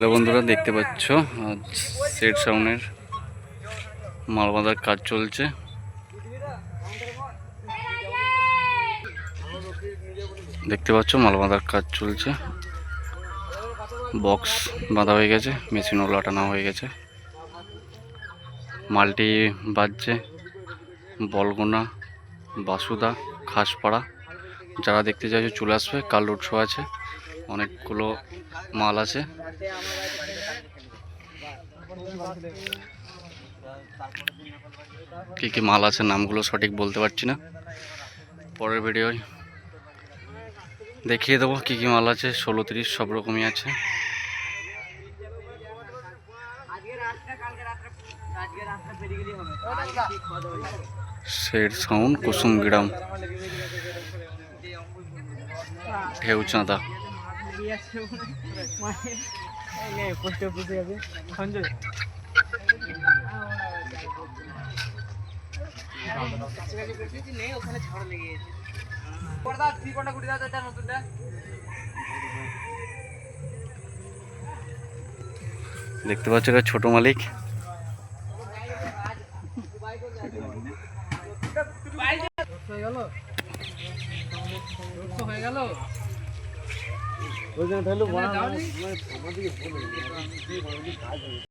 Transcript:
Hello বন্ধুরা, দেখতে পাচ্ছ? আজ সেট সাউনের মাল বাঁধার কাজ চলছে। দেখতে পাচ্ছ? মাল বাঁধার কাজ চলছে। বক্স বাঁধা হয়ে গেছে মেশিনও লাটানো হয়ে গেছে। মালটি বাজছে বলগোনা, বাসুদা, খাসপাড়া। যারা দেখতে চাইছো চলে আসবে, কাল রোড শো আছে। অনেকগুলো মাল আছে। কি কি মাল আছে নামগুলো সঠিক বলতে পারছি না। পরের ভিডিওয় দেখিয়ে দেবো কি কি মাল আছে, ষোলো, তিরিশ সব রকমই আছে। শের সাউন্ড কুসুম গ্রাম ঢেউ চাঁদা পোস্ট অফিসে যাবে সঞ্জয় নেই ওখানে ঝড় লেগে গেছে পর্দা থ্রি কোনটা গুটি দাও এটা নতুনটা দেখতে পাচ্ছ এটা ছোট মালিক। হয়ে গেল হয়ে গেল? ওইখানে তাহলে